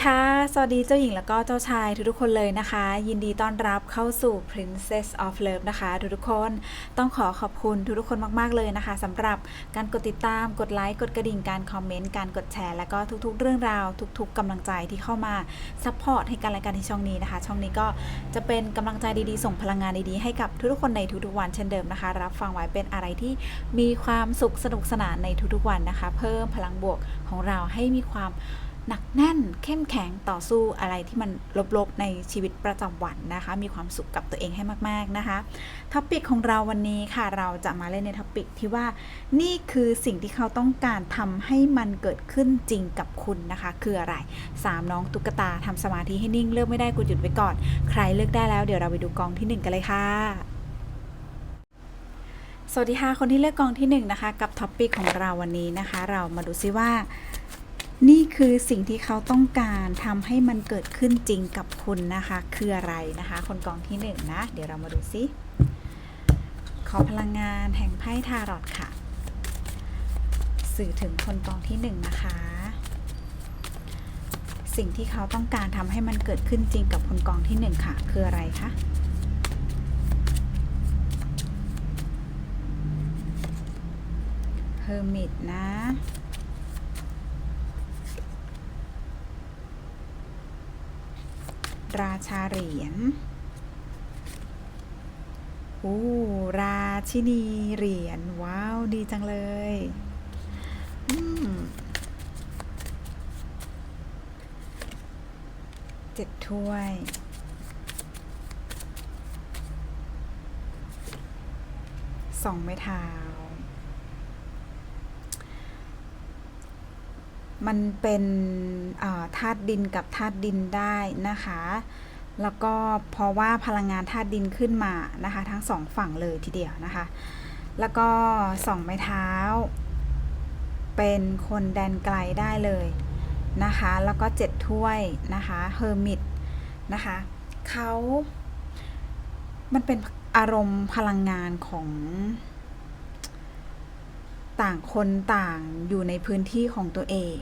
สดีค่ะ สวัสดีเจ้าหญิงแล้วก็เจ้าชายทุกๆคนเลยนะคะ ยินดีต้อนรับเข้าสู่ Princess of Love นะคะทุกๆคนต้องขอขอบคุณทุกๆคนมากๆเลยนะคะสำหรับการกดติดตามกดไลค์กดกระดิ่งการคอมเมนต์การกดแชร์ แล้วก็ทุกๆ เรื่องราวทุก ๆกำลังใจที่เข้ามาซัพพอร์ตให้กันและกันที่ช่องนี้นะคะ ช่องนี้ก็จะเป็นกำลังใจดีๆ ส่งพลังงานดีๆให้กับทุกๆคนในทุกๆวันเช่นเดิมนะคะ รับฟังไว้เป็นอะไรที่มีความสุขสนุกสนานในทุกๆวันนะคะ เพิ่มพลังบวกของเราให้มีความ หนักแน่นเข้มแข็งต่อสู้อะไรที่มันลบๆในชีวิตประจำวันนะคะ มีความสุขกับตัวเองให้มากๆนะคะท็อปิกของเราวันนี้ค่ะเราจะมาเล่นในท็อปิกที่ว่า นี่คือสิ่งที่เขาต้องการทำให้มันเกิดขึ้นจริงกับคุณนะคะ คืออะไรสามน้องตุ๊กตาทำสมาธิให้นิ่งเลือกไม่ได้กูหยุดไว้ก่อน ใครเลือกได้แล้วเดี๋ยวเราไปดูกองที่หนึ่งกันเลยค่ะสวัสดีค่ะคนที่เลือกกองที่หนึ่งนะคะกับท็อปิกของเราวันนี้นะคะ เรามาดูซิว่า นี่คือสิ่งที่เขาต้องการทำให้มันเกิดขึ้นจริงกับคุณนะคะ คืออะไรนะคะ คนกองที่หนึ่งนะ เดี๋ยวเรามาดูซิขอพลังงานแห่งไพ่ทารอตค่ะ สื่อถึงคนกองที่หนึ่งนะคะ สิ่งที่เขาต้องการทำให้มันเกิดขึ้นจริงกับคนกองที่หนึ่งค่ะ คืออะไรคะเฮอร์มิตนะ ราชาเหรียญโอ้ราชินีเหรียญว้าว ดีจังเลยอืมเจ็ดถ้วย สองไม้เท้า มันเป็นธาตุดินกับธาตุดินได้นะคะ แล้วก็เพราะว่าพลังงานธาตุดินขึ้นมานะคะ ทั้งสองฝั่งเลยทีเดียวนะคะ แล้วก็สองไม้เท้า เป็นคนแดนไกลได้เลยนะคะ แล้วก็เจ็ดถ้วยนะคะเฮอร์มิตนะคะเขามันเป็นอารมณ์พลังงานของ ต่างคนต่างอยู่ในพื้นที่ของตัวเอง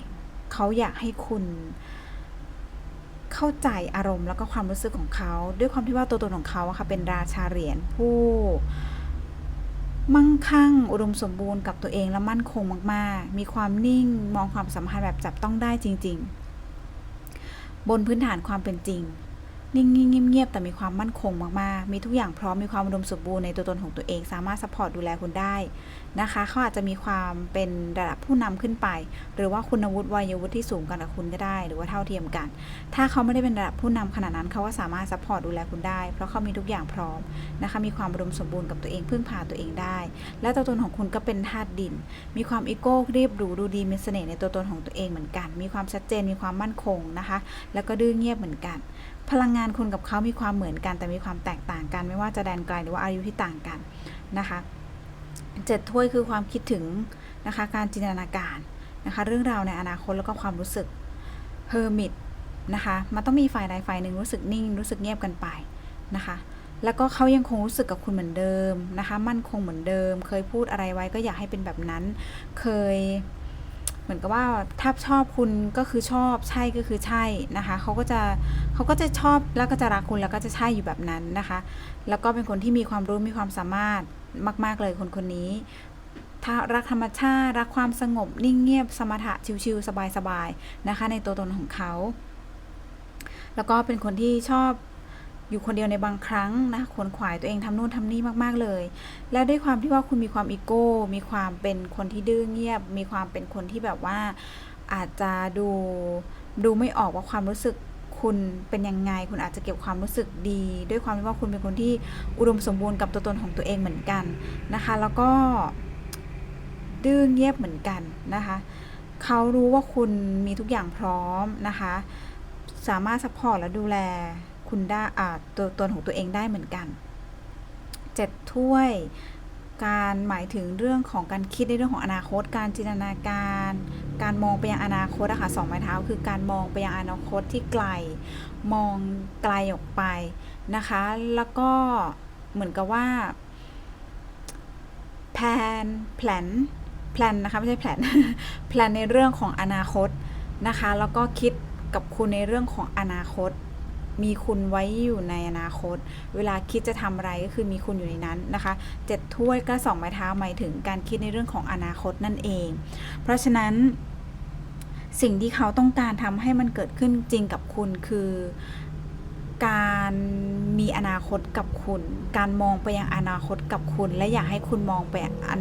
เขาอยากให้คุณเข้าใจอารมณ์แล้วก็ความรู้สึกของเขา ด้วยความที่ว่าตัวตนของเขาค่ะเป็นราชาเหรียญผู้มั่งคั่ง อุดมสมบูรณ์กับตัวเองและมั่นคงมากๆ มีความนิ่งมองความสัมพันธ์แบบจับต้องได้จริง ๆ บนพื้นฐานความเป็นจริง นิ่งๆเงียบๆแต่มีความมั่นคงมากๆ มีทุกอย่างพร้อมมีความอุดมสมบูรณ์ในตัวตนของตัวเอง สามารถซัพพอร์ตดูแลคุณได้นะคะเขาอาจจะมีความเป็นระดับผู้นำขึ้นไป หรือว่าคุณวุฒิวัยวุฒิที่สูงกันกับคุณก็ได้ หรือว่าเท่าเทียมกัน ถ้าเขาไม่ได้เป็นระดับผู้นำขนาดนั้นเขาก็สามารถซัพพอร์ตดูแลคุณได้ เพราะเขามีทุกอย่างพร้อมนะคะมีความอุดมสมบูรณ์กับตัวเองพึ่งพาตัวเองได้ และตัวตนของคุณก็เป็นธาตุดิน มีความอีโก้เรียบหรูดูดีมีเสน่ห์ในตัวตนของตัวเองเหมือนกัน มีความชัดเจนมีความมั่นคงนะคะ แล้วก็ดื้อเงียบเหมือนกัน พลังงานคุณกับเขามีความเหมือนกัน แต่มีความแตกต่างกัน ไม่ว่าจะแดนไกลหรือว่าอายุที่ต่างกันนะคะเจ็ดถ้วยคือความคิดถึงนะคะ การจินตนาการนะคะ เรื่องราวในอนาคตแล้วก็ความรู้สึกเฮอร์มิตนะคะมันต้องมีฝ่ายใดฝ่ายหนึ่งรู้สึกนิ่ง รู้สึกเงียบกันไปนะคะ แล้วก็เขายังคงรู้สึกกับคุณเหมือนเดิมนะคะ มั่นคงเหมือนเดิม เคยพูดอะไรไว้ก็อยากให้เป็นแบบนั้น เคย เหมือนกับว่าถ้าชอบคุณก็คือชอบใช่ก็คือใช่นะคะเขาก็จะเขาก็จะชอบแล้วก็จะรักคุณแล้วก็จะใช่อยู่แบบนั้นนะคะ แล้วก็เป็นคนที่มีความรู้มีความสามารถมาก ๆเลยคนคนนี้ถ้ารักธรรมชาติรักความสงบนิ่งเงียบสมถะชิวๆสบายๆนะคะ ในตัวตนของเขา แล้วก็เป็นคนที่ชอบ อยู่คนเดียวในบางครั้งนะขวนขวายตัวเองทำนู่นทำนี่มากๆเลย แล้วด้วยความที่ว่าคุณมีความอีโก้ มีความเป็นคนที่ดื้อเงียบ มีความเป็นคนที่แบบว่าอาจจะดูดูไม่ออกว่าความรู้สึกคุณเป็นยังไง คุณอาจจะเก็บความรู้สึกดี ด้วยความที่ว่าคุณเป็นคนที่อุดมสมบูรณ์กับตัวตนของตัวเองเหมือนกันนะคะ แล้วก็ดื้อเงียบเหมือนกันนะคะเขารู้ว่าคุณมีทุกอย่างพร้อมนะคะ สามารถซัพพอร์ตและดูแล คุณได้ตัวตนของตัวเองได้เหมือนกันเจ็ดถ้วย การหมายถึงเรื่องของการคิดในเรื่องของอนาคต การจินตนาการ การมองไปยังอนาคตอะค่ะสองไม้เท้าคือการมองไปยังอนาคตที่ไกล มองไกลออกไปนะคะ แล้วก็เหมือนกับว่าแพนแผนแพลนนะคะไม่ใช่แผนแพลนในเรื่องของอนาคตนะคะ แล้วก็คิดกับคุณในเรื่องของอนาคต มีคุณไว้อยู่ในอนาคต เวลาคิดจะทำอะไรก็คือมีคุณอยู่ในนั้นนะคะเจ็ดถ้วยก็สองไม้เท้าหมายถึงการคิดในเรื่องของอนาคตนั่นเอง เพราะฉะนั้นสิ่งที่เขาต้องการทำให้มันเกิดขึ้นจริงกับคุณคือ การมีอนาคตกับคุณ การมองไปยังอนาคตกับคุณ และอยากให้คุณมองไป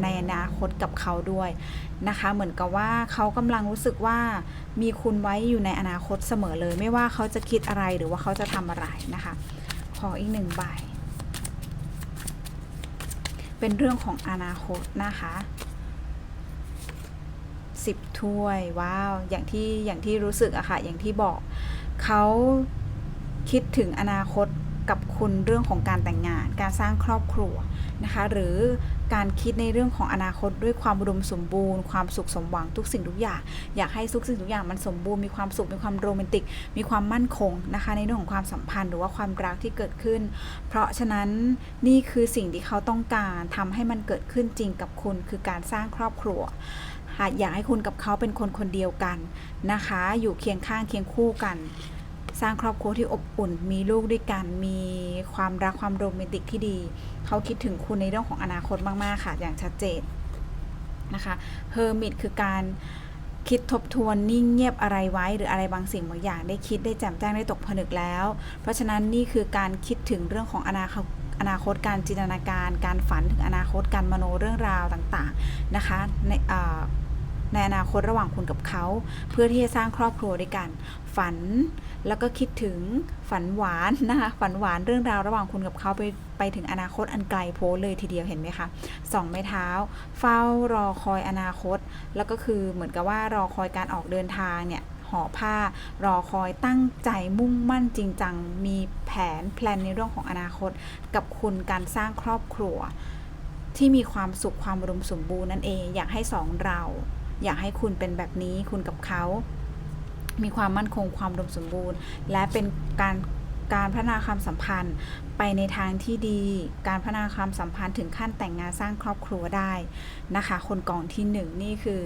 ในอนาคตกับเขาด้วยนะคะ เหมือนกับว่าเขากำลังรู้สึกว่ามีคุณไว้อยู่ในอนาคตเสมอเลย ไม่ว่าเขาจะคิดอะไรหรือว่าเขาจะทำอะไรนะคะ ขออีกหนึ่งใบ เป็นเรื่องของอนาคตนะคะสิบถ้วยว้าว อย่างที่อย่างที่รู้สึกอะค่ะ อย่างที่บอกเขา คิดถึงอนาคตกับคุณเรื่องของการแต่งงาน การสร้างครอบครัวนะคะหรือการคิดในเรื่องของอนาคตด้วยความอุดมสมบูรณ์ ความสุขสมหวังทุกสิ่งทุกอย่าง อยากให้ทุกสิ่งทุกอย่างมันสมบูรณ์มีความสุขมีความโรแมนติก มีความมั่นคงนะคะในเรื่องของความสัมพันธ์หรือว่าความรักที่เกิดขึ้น เพราะฉะนั้นนี่คือสิ่งที่เขาต้องการทำให้มันเกิดขึ้นจริงกับคุณคือการสร้างครอบครัวหากอยากให้คุณกับเขาเป็นคนคนเดียวกันนะคะ อยู่เคียงข้างเคียงคู่กัน สร้างครอบครัวที่อบอุ่น มีลูกด้วยกัน มีความรักความโรแมนติกที่ดี เขาคิดถึงคุณในเรื่องของอนาคตมาก ๆ ค่ะ อย่างชัดเจนนะคะเฮอร์มิตคือการคิดทบทวนนิ่งเงียบอะไรไว้ หรืออะไรบางสิ่งบางอย่าง ได้คิดได้แจ่มแจ้งได้ตกผนึกแล้ว เพราะฉะนั้นนี่คือการคิดถึงเรื่องของอนาคตอนาคตการจินตนาการ การฝันถึงอนาคตการมโนเรื่องราวต่างๆนะคะในอ่า ในอนาคตระหว่างคุณกับเขา เพื่อที่จะสร้างครอบครัวด้วยกัน ฝันแล้วก็คิดถึงฝันหวานนะคะฝันหวานเรื่องราวระหว่างคุณกับเขาไปไปถึงอนาคตอันไกลโพ้เลยทีเดียวเห็นไหมคะสองไม้เท้า เฝ้ารอคอยอนาคต แล้วก็คือเหมือนกับว่ารอคอยการออกเดินทางเนี่ยห่อผ้ารอคอยตั้งใจมุ่งมั่นจริงจัง มีแผนแพลนในเรื่องของอนาคต กับคุณการสร้างครอบครัว ที่มีความสุขความอุดมสมบูรณ์นั่นเอง อยากให้สองเรา อยากให้คุณเป็นแบบนี้คุณกับเขา มีความมั่นคงความดมสมบูรณ์ และเป็นการการพัฒนาความสัมพันธ์ไปในทางที่ดี การพัฒนาความสัมพันธ์ถึงขั้นแต่งงานสร้างครอบครัวได้นะคะ คนกองที่หนึ่งนี่คือ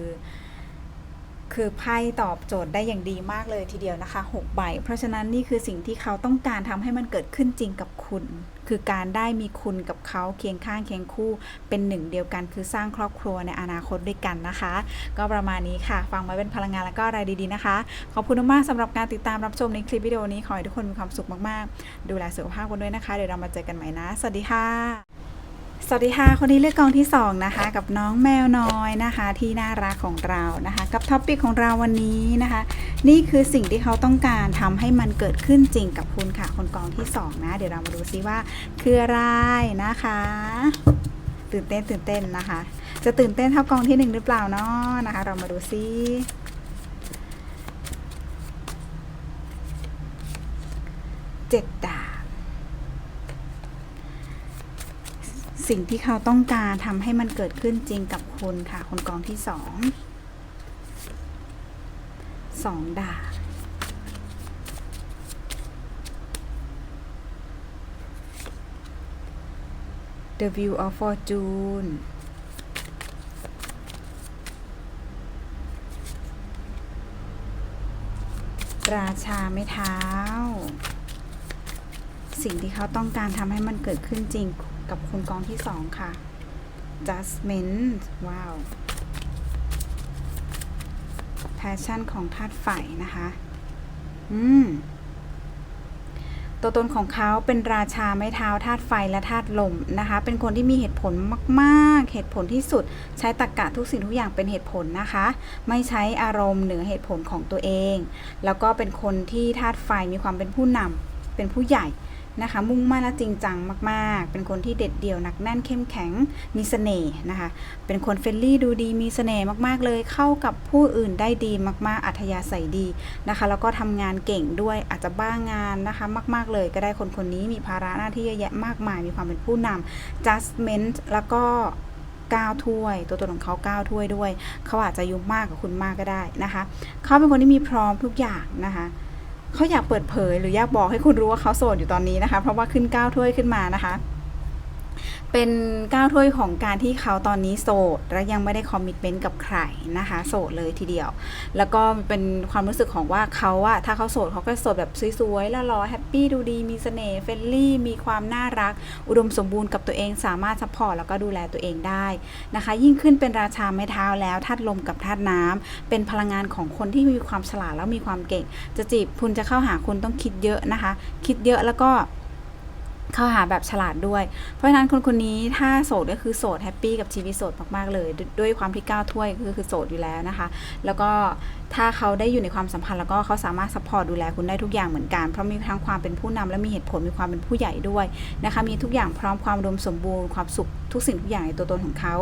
คือไพ่ตอบโจทย์ได้อย่างดีมากเลยทีเดียวนะคะ 6 ใบ เพราะฉะนั้นนี่คือสิ่งที่เขาต้องการทำให้มันเกิดขึ้นจริงกับคุณ คือการได้มีคุณกับเขาเคียงข้างเคียงคู่เป็นหนึ่งเดียวกัน คือสร้างครอบครัวในอนาคตด้วยกันนะคะ ก็ประมาณนี้ค่ะ ฟังไว้เป็นพลังงานแล้วก็อะไรดีๆนะคะ ขอบคุณมากสำหรับการติดตามรับชมในคลิปวิดีโอนี้ขอให้ทุกคนมีความสุขมากๆ ดูแลสุขภาพกันด้วยนะคะเดี๋ยวเรามาเจอกันใหม่นะ สวัสดีค่ะ สวัสดีค่ะ คนที่เลือกกองที่ 2 นะคะ กับน้องแมวน้อยนะคะ ที่น่ารักของเรานะคะ กับท็อปปิกของเราวันนี้นะคะ นี่คือสิ่งที่เขาต้องการทำให้มันเกิดขึ้นจริงกับคุณค่ะ คนกองที่ 2 นะ เดี๋ยวเรามาดูซิว่า คืออะไรนะคะ ตื่นเต้นตื่นเต้นนะคะ จะตื่นเต้นเท่ากองที่หนึ่งหรือเปล่าเนาะนะคะ เรามาดูซิเจ็ดดาบ สิ่งที่เขาต้องการทำให้มันเกิดขึ้นจริงกับคุณค่ะ คนกองที่สองสองดาบ The View of Fortune ราชาไม่เท้า สิ่งที่เขาต้องการทำให้มันเกิดขึ้นจริง กับคุณกองที่สองค่ะ Judgment ว้าว Passion ของธาตุไฟนะคะ อืม ตัวตนของเขาเป็นราชาไม้เท้าธาตุไฟและธาตุลมนะคะ เป็นคนที่มีเหตุผลมาก ๆ เหตุผลที่สุด ใช้ตรรกะทุกสิ่งทุกอย่างเป็นเหตุผลนะคะ ไม่ใช้อารมณ์เหนือเหตุผลของตัวเอง แล้วก็เป็นคนที่ธาตุไฟมีความเป็นผู้นำเป็นผู้ใหญ่ นะคะ มุ่งมั่นและจริงจังมาก ๆ เป็นคนที่เด็ดเดี่ยวหนักแน่นเข้มแข็งมีเสน่ห์นะคะ เป็นคนเฟรนลี่ดูดีมีเสน่ห์มากๆเลย เข้ากับผู้อื่นได้ดีมาก ๆ อัธยาศัยดีนะคะ แล้วก็ทำงานเก่งด้วยอาจจะบ้างงานนะคะ มาก ๆ เลยก็ได้คนคนนี้มีภาระหน้าที่เยอะแยะมากมาย มีความเป็นผู้นำ judgment แล้วก็9ถ้วย ตัวตนของเขา9ถ้วยด้วย เขาอาจจะยุ่มากกับคุณมากก็ได้นะคะ เขาเป็นคนที่มีพร้อมทุกอย่างนะคะ เขาอยากเปิดเผย หรืออยากบอกให้คุณรู้ว่าเขาโสดอยู่ตอนนี้นะคะ เพราะว่าขึ้น9ถ้วยขึ้นมานะคะ เป็นก้าวถ้วยของการที่เขาตอนนี้โสดและยังไม่ได้คอมมิตเมนต์กับใครนะคะ โสดเลยทีเดียว แล้วก็เป็นความรู้สึกของว่าเขาอะถ้าเขาโสดเขาก็โสดแบบสวยๆแล้วรอแฮปปี้ดูดีมีเสน่ห์เฟรนลี่มีความน่ารัก อุดมสมบูรณ์กับตัวเองสามารถซัพพอร์ตแล้วก็ดูแลตัวเองได้นะคะ ยิ่งขึ้นเป็นราชาไม้เท้าแล้วธาตุลมกับธาตุน้ำเป็นพลังงานของคนที่มีความฉลาดแล้วมีความเก่ง จะจีบคุณจะเข้าหาคุณต้องคิดเยอะนะคะ คิดเยอะแล้วก็ เข้าหาแบบฉลาดด้วย เพราะฉะนั้นคนคนนี้ถ้าโสดก็คือโสดแฮปปี้กับชีวิตโสดมากๆเลย ด้วยความที่ก้าวถ้วยก็คือโสดอยู่แล้วนะคะ แล้วก็ถ้าเขาได้อยู่ในความสัมพันธ์แล้วก็เขาสามารถซัพพอร์ตดูแลคุณได้ทุกอย่างเหมือนกัน เพราะมีทั้งความเป็นผู้นำและมีเหตุผลมีความเป็นผู้ใหญ่ด้วยนะคะมีทุกอย่างพร้อมความอุดมสมบูรณ์ความสุขทุกสิ่งทุกอย่างในตัวตนของเขา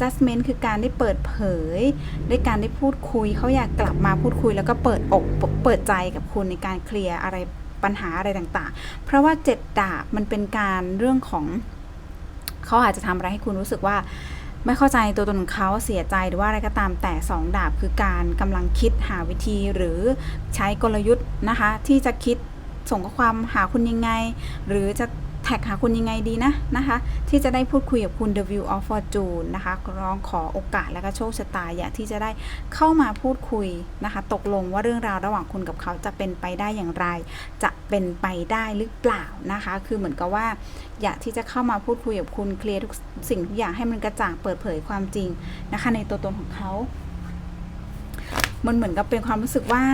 judgment คือการได้เปิดเผยได้การได้พูดคุยเขาอยากกลับมาพูดคุย แล้วก็เปิดอกเปิดใจกับคุณในการเคลียร์อะไร ปัญหาอะไรต่างๆ เพราะว่าเจ็ดดาบมันเป็นการเรื่องของเขาอาจจะทำอะไรให้คุณรู้สึกว่าไม่เข้าใจตัวตนของเขาเสียใจหรือว่าอะไรก็ตามแต่สองดาบคือการกำลังคิดหาวิธีหรือใช้กลยุทธ์นะคะ ที่จะคิดส่งข้อความหาคุณยังไง หรือจะ แท็กหาคุณยังไงดีนะนะคะ ที่จะได้พูดคุยกับคุณ The View of Fortune นะคะร้องขอโอกาสและก็โชคชะตาอยากที่จะได้เข้ามาพูดคุยนะคะ ตกลงว่าเรื่องราวระหว่างคุณกับเขาจะเป็นไปได้อย่างไร จะเป็นไปได้หรือเปล่านะคะ คือเหมือนกับว่า อยากที่จะเข้ามาพูดคุยกับคุณเคลียร์ทุกสิ่งทุกอย่างให้มันกระจ่างเปิดเผยความจริงนะคะ ในตัวตนของเขามันเหมือนกับเป็นความรู้สึกว่า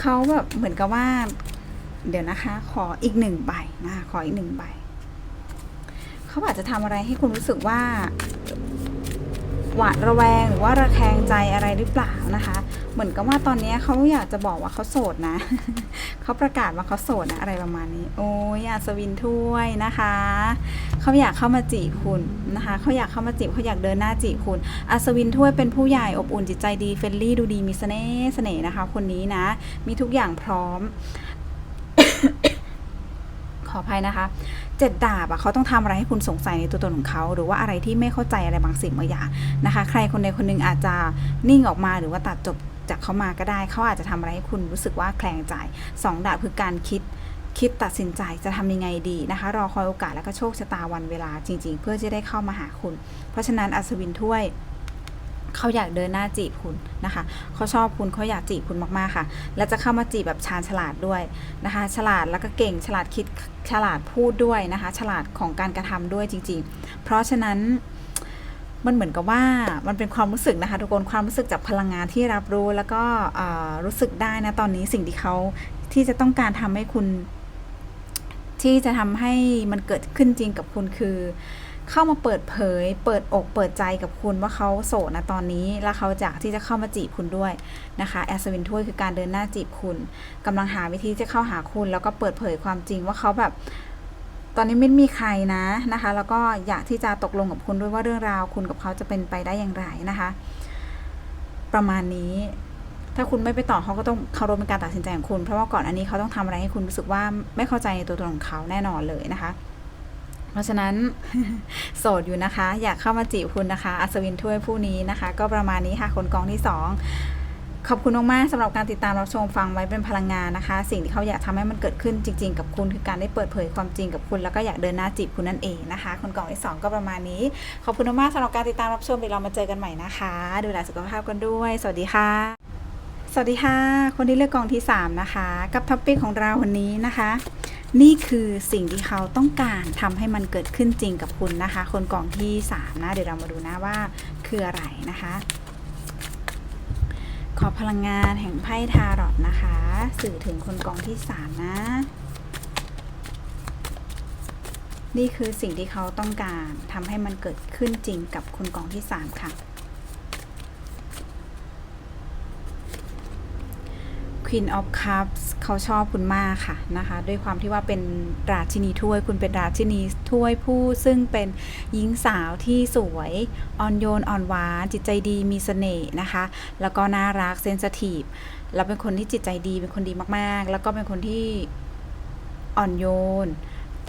เขาแบบเหมือนกับว่า เดี๋ยวนะคะ ขออีกหนึ่งใบนะคะขออีกหนึ่งใบ เขาอาจจะทำอะไรให้คุณรู้สึกว่าหวาดระแวงหรือว่าระแคงใจอะไรหรือเปล่านะคะ เหมือนกับว่าตอนนี้เขาอยากจะบอกว่าเขาโสดนะ เขาประกาศว่าเขาโสดนะอะไรประมาณนี้ โอ้ยอัศวินถ้วยนะคะ เขาอยากเข้ามาจีบคุณนะคะเขาอยากเข้ามาจีบเขาอยากเดินหน้าจีบคุณอัศวินถ้วยเป็นผู้ใหญ่อบอุ่นจิตใจดีเฟรนลี่ดูดีมีเสน่ห์เสน่ห์นะคะ คนนี้นะ มีทุกอย่างพร้อม ขออภัยนะคะเจ็ดดาบอะเขาต้องทำอะไรให้คุณสงสัยในตัวตนของเขา หรือว่าอะไรที่ไม่เข้าใจอะไรบางสิ่งบางอย่างนะคะ ใครคนใดคนหนึ่งอาจจะนิ่งออกมาหรือว่าตัดจบจากเขามาก็ได้ เขาอาจจะทำอะไรให้คุณรู้สึกว่าแคลงใจสองดาบคือการคิดคิดตัดสินใจจะทำยังไงดีนะคะ รอคอยโอกาสและก็โชคชะตาวันเวลาจริง ๆ เพื่อจะได้เข้ามาหาคุณ เพราะฉะนั้นอัศวินถ้วย เขาอยากเดินหน้าจีบคุณนะคะเขาชอบคุณเขาอยากจีบคุณมากๆค่ะ และจะเข้ามาจีบแบบชาญฉลาดด้วยนะคะ ฉลาดแล้วก็เก่งฉลาดคิดฉลาดพูดด้วยนะคะ ฉลาดของการกระทำด้วยจริง ๆ เพราะฉะนั้นมันเหมือนกับว่ามันเป็นความรู้สึกนะคะทุกคนความรู้สึกจากพลังงานที่รับรู้แล้วก็รู้สึกได้นะตอนนี้สิ่งที่เขาที่จะต้องการทำให้คุณ ที่จะทำให้มันเกิดขึ้นจริงกับคุณคือ เข้ามาเปิดเผย เปิดอกเปิดใจกับคุณว่าเขาโสดนะตอนนี้ แล้วเขาอยากที่จะเข้ามาจีบคุณด้วยนะคะแอสวินถ้วยคือการเดินหน้าจีบคุณกำลังหาวิธีจะเข้าหาคุณ แล้วก็เปิดเผยความจริงว่าเขาแบบตอนนี้ไม่มีใครนะนะคะ แล้วก็อยากที่จะตกลงกับคุณด้วยว่าเรื่องราวคุณกับเขาจะเป็นไปได้อย่างไรนะคะ ประมาณนี้ถ้าคุณไม่ไปต่อเขาก็ต้องเคารพในการตัดสินใจของคุณ เพราะว่าก่อนอันนี้เขาต้องทำอะไรให้คุณรู้สึกว่าไม่เข้าใจในตัวตนของเขาแน่นอนเลยนะคะ เพราะฉะนั้นโสดอยู่นะคะ อยากเข้ามาจีบคุณนะคะ อัศวินถ้วยผู้นี้นะคะ ก็ประมาณนี้ค่ะคนกองที่ 2 ขอบคุณมากๆสำหรับการติดตามรับชมฟังไว้เป็นพลังงานนะคะ สิ่งที่เขาอยากทำให้มันเกิดขึ้นจริง ๆ กับคุณคือการได้เปิดเผยความจริงกับคุณแล้วก็อยากเดินหน้าจีบคุณนั่นเองนะคะ คนกองที่ 2 ก็ประมาณนี้ ขอบคุณมากๆสำหรับการติดตามรับชมเดี๋ยวเรามาเจอกันใหม่นะคะ ดูแลสุขภาพกันด้วย สวัสดีค่ะสวัสดีค่ะ คนที่เลือกกองที่ 3 นะคะ กับท็อปปิกของเราวันนี้นะคะ นี่คือสิ่งที่เขาต้องการทำให้มันเกิดขึ้นจริงกับคุณนะคะ คนกองที่ 3 นะ เดี๋ยวเรามาดูนะว่าคืออะไรนะคะ ขอพลังงานแห่งไพ่ทารอตนะคะ สื่อถึงคนกองที่ 3 นะ นี่คือสิ่งที่เขาต้องการทำให้มันเกิดขึ้นจริงกับคนกองที่ 3 ค่ะ Queen of Cups เขาชอบคุณมากค่ะนะคะ ด้วยความที่ว่าเป็นราชินีถ้วย คุณเป็นราชินีถ้วยผู้ซึ่งเป็นหญิงสาวที่สวยอ่อนโยนอ่อนหวานจิตใจดีมีเสน่ห์นะคะ แล้วก็น่ารักเซนสทีฟแล้วเป็นคนที่จิตใจดีเป็นคนดีมากๆ แล้วก็เป็นคนที่อ่อนโยน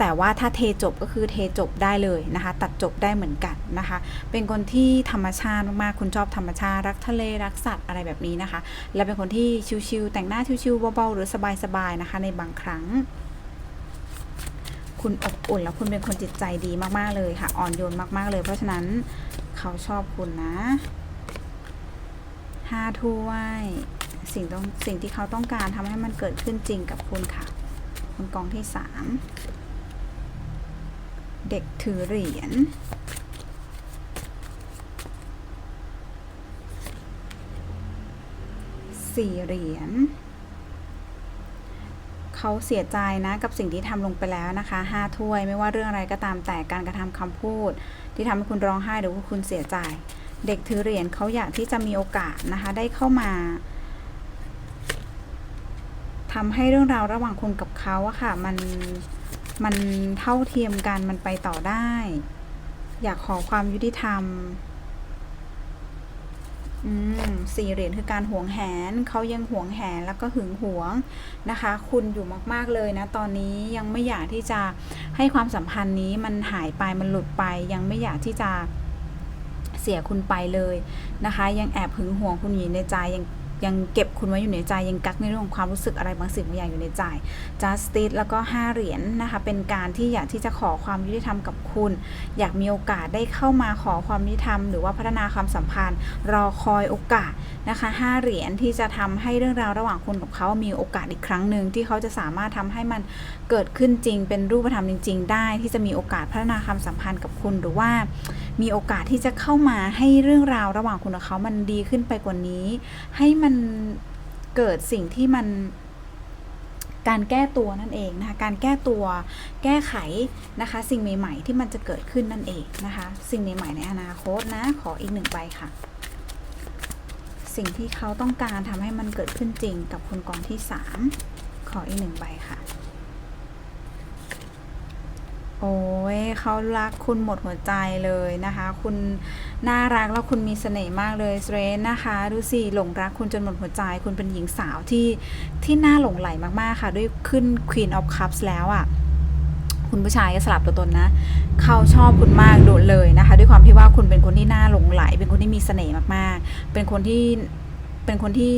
แต่ว่าถ้าเทจบก็คือเทจบได้เลยนะคะ ตัดจบได้เหมือนกันนะคะ เป็นคนที่ธรรมชาติมากๆคุณชอบธรรมชาติ รักทะเลรักสัตว์อะไรแบบนี้นะคะ และเป็นคนที่ชิวๆแต่งหน้าชิวๆเบาๆหรือสบายๆนะคะ ในบางครั้ง คุณอบอุ่นแล้วคุณเป็นคนจิตใจดีมากๆเลยค่ะ อ่อนโยนมากๆเลย เพราะฉะนั้นเขาชอบคุณนะห้าถ้วยสิ่งต้องสิ่งที่เขาต้องการทำให้มันเกิดขึ้นจริงกับคุณค่ะ คุณกองที่สาม ด็กถือเหรียญสี่เหรียญเขาเสียใจนะกับสิ่งที่ทำลงไปแล้วนะคะห้าถ้วยไม่ว่าเรื่องอะไรก็ตามแต่การกระทำคำพูด ที่ทำให้คุณร้องไห้หรือว่าคุณเสียใจ เด็กถือเหรียญเขาอยากที่จะมีโอกาสนะคะ ได้เข้ามาทำให้เรื่องราวระหว่างคุณกับเขาอะค่ะ มัน มันเท่าเทียมกันมันไปต่อได้ อยากขอความยุติธรรมอืมสี่เหรียญคือการหวงแหนเขายังหวงแหนแล้วก็หึงหวงนะคะ คุณอยู่มาก ๆเลยนะ ตอนนี้ยังไม่อยากที่จะให้ความสัมพันธ์นี้มันหายไปมันหลุดไป ยังไม่อยากที่จะเสียคุณไปเลยนะคะ ยังแอบหึงหวงคุณอยู่ในใจยัง ยังเก็บคุณไว้อยู่ในใจ ยังกักในเรื่องของความรู้สึกอะไรบางสิ่งบางอย่างอยู่ในใจ justice แล้วก็ 5 เหรียญนนะคะ เป็นการที่อยากที่จะขอความยุติธรรมกับคุณ อยากมีโอกาสได้เข้ามาขอความยุติธรรม หรือว่าพัฒนาความสัมพันธ์ รอคอยโอกาสนะคะ5เหรียญที่จะทำให้เรื่องราวระหว่างคุณกับเขามีโอกาสอีกครั้งหนึ่งที่เขาจะสามารถทำให้มันเกิดขึ้นจริง เป็นรูปธรรมจริง ๆ ได้ที่จะมีโอกาสพัฒนาความสัมพันธ์กับคุณหรือว่ามีโอกาสที่จะเข้ามาให้เรื่องราวระหว่างคุณกับเขามันดีขึ้นไปกว่านี้ ให้มันเกิดสิ่งที่มันการแก้ตัวนั่นเองนะคะ การแก้ตัวแก้ไขนะคะ สิ่งใหม่ ๆ ที่มันจะเกิดขึ้นนั่นเองนะคะ สิ่งใหม่ ๆ ในอนาคตนะ ขออีกหนึ่งใบค่ะ สิ่งที่เขาต้องการทำให้มันเกิดขึ้นจริงกับคนกองที่สามขออีกหนึ่งใบค่ะ โอ้ยเขารักคุณหมดหัวใจเลยนะคะ คุณน่ารักแล้วคุณมีเสน่ห์มากเลยเซเรนนะคะดูสิหลงรักคุณจนหมดหัวใจ คุณเป็นหญิงสาวที่ที่น่าหลงไหลมากๆค่ะ ด้วยขึ้น Queen of Cups แล้วอะ่ะคุณผู้ชายก็สลับตัวตนนะ เขาชอบคุณมากโดดเลยนะคะ ด้วยความที่ว่าคุณเป็นคนที่น่าหลงไหล เป็นคนที่มีเสน่ห์มากๆ เป็นคนที่เป็นคนที่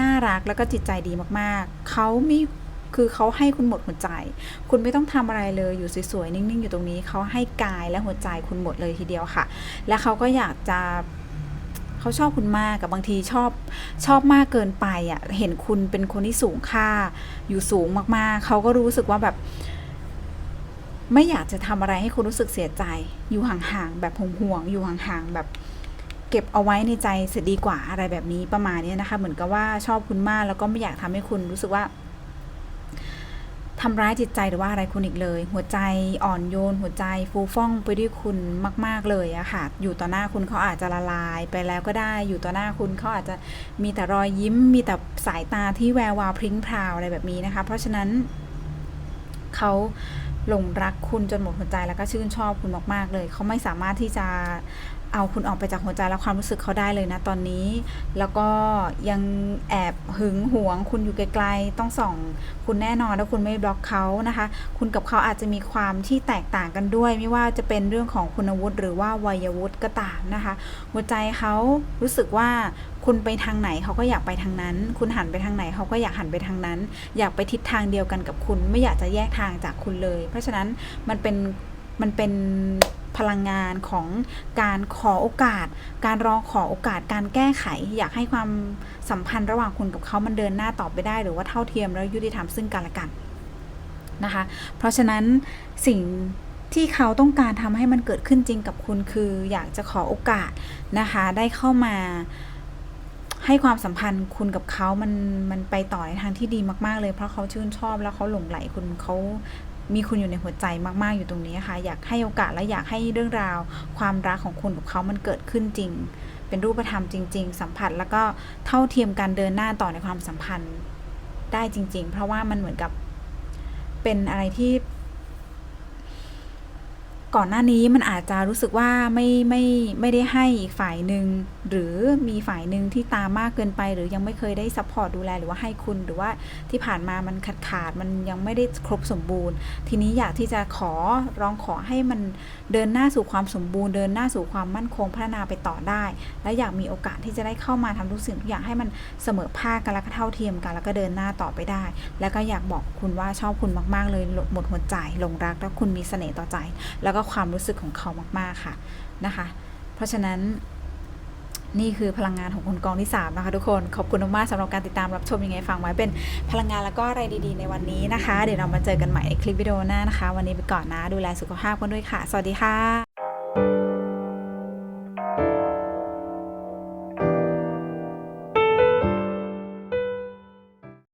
น่ารักแล้วก็จิตใจดีมากๆ เขามี คือเขาให้คุณหมดหัวใจ คุณไม่ต้องทำอะไรเลยอยู่สวยๆนิ่งๆ อยู่ตรงนี้เขาให้กายและหัวใจคุณหมดเลยทีเดียวค่ะ และเขาก็อยากจะเขาชอบคุณมากกับบางทีชอบชอบมากเกินไปอะเห็นคุณเป็นคนที่สูงค่า อยู่สูงมากๆ เขาก็รู้สึกว่าแบบ ไม่อยากจะทำอะไรให้คุณรู้สึกเสียใจ อยู่ห่างๆแบบห่วงๆอยู่ห่างๆแบบเก็บเอาไว้ในใจเสียดีกว่าอะไรแบบนี้ประมาณนี้นะคะ เหมือนกับว่าชอบคุณมากแล้วก็ไม่อยากทำให้คุณรู้สึกว่า ทำร้ายจิตใจหรือว่าอะไรคุณอีกเลย หัวใจอ่อนโยน หัวใจฟูฟ่องไปด้วยคุณมาก ๆเลยอะค่ะ อยู่ต่อหน้าคุณเขาอาจจะละลายไปแล้วก็ได้ อยู่ต่อหน้าคุณเขาอาจจะมีแต่รอยยิ้ม มีแต่สายตาที่แวววาวพริ้งพราวอะไรแบบนี้นะคะ เพราะฉะนั้นเขาหลงรักคุณจนหมดหัวใจแล้วก็ชื่นชอบคุณมาก ๆ เลย เขาไม่สามารถที่จะ เอาคุณออกไปจากหัวใจและความรู้สึกเขาได้เลยนะตอนนี้ แล้วก็ยังแอบหึงหวง คุณอยู่ไกลๆต้องส่อง คุณแน่นอนถ้าคุณไม่บล็อกเขานะคะ คุณกับเขาอาจจะมีความที่แตกต่างกันด้วย ไม่ว่าจะเป็นเรื่องของคุณวุฒิหรือว่าวัยวุฒิก็ตามนะคะ หัวใจเขารู้สึกว่าคุณไปทางไหนเขาก็อยากไปทางนั้น คุณหันไปทางไหนเขาก็อยากหันไปทางนั้น อยากไปทิศทางเดียวกันกับคุณ ไม่อยากจะแยกทางจากคุณเลย เพราะฉะนั้นมันเป็นมันเป็น พลังงานของการขอโอกาส การรอขอโอกาสการแก้ไข อยากให้ความสัมพันธ์ระหว่างคุณกับเขามันเดินหน้าต่อไปได้ หรือว่าเท่าเทียมแล้วยุติธรรมซึ่งกันและกันนะคะ เพราะฉะนั้นสิ่งที่เขาต้องการทำให้มันเกิดขึ้นจริงกับคุณคือ อยากจะขอโอกาสนะคะ ได้เข้ามาให้ความสัมพันธ์คุณกับเขามันมันไปต่อในทางที่ดีมาก ๆ เลยเพราะเขาชื่นชอบแล้วเขาหลงไหลคุณเขา มีคุณอยู่ในหัวใจมาก ๆ อยู่ตรงนี้ค่ะ อยากให้โอกาสและอยากให้เรื่องราว ความรักของคุณกับเขามันเกิดขึ้นจริง เป็นรูปธรรมจริง ๆ สัมผัสแล้วก็เท่าเทียมการเดินหน้าต่อในความสัมพันธ์ได้จริง ๆ เพราะว่ามันเหมือนกับเป็นอะไรที่ก่อนหน้านี้มันอาจจะรู้สึกว่าไม่ไม่ไม่ได้ให้อีกฝ่ายหนึ่งหรือมีฝ่ายหนึ่งที่ตามมากเกินไป หรือยังไม่เคยได้ซัพพอร์ตดูแลหรือว่าให้คุณหรือว่าที่ผ่านมามันขาดขาดมันยังไม่ได้ครบสมบูรณ์ ทีนี้อยากที่จะขอร้องขอให้มันเดินหน้าสู่ความสมบูรณ์ เดินหน้าสู่ความมั่นคงพัฒนาไปต่อได้ และอยากมีโอกาสที่จะได้เข้ามาทำทุกสิ่งทุกอย่างให้มันเสมอภาคกันและก็เท่าเทียมกันแล้วก็เดินหน้าต่อไปได้ แล้วก็อยากบอกคุณว่าชอบคุณมาก ๆ เลยหมดหัวใจหลงรักแล้วคุณมีเสน่ห์ต่อใจ แล้วก็ความรู้สึกของเขามาก ๆ ค่ะนะคะ เพราะฉะนั้น นี่คือพลังงานของคุณกองที่ 3 นะคะทุกคน ขอบคุณมากๆสำหรับการติดตามรับชมยังไงฟังไว้เป็นพลังงานแล้วก็อะไรดีๆ ในวันนี้นะคะ เดี๋ยวเรามาเจอกันใหม่ในคลิปวิดีโอหน้านะคะ วันนี้ไปก่อนนะ ดูแลสุขภาพกันด้วยค่ะ สวัสดีค่ะ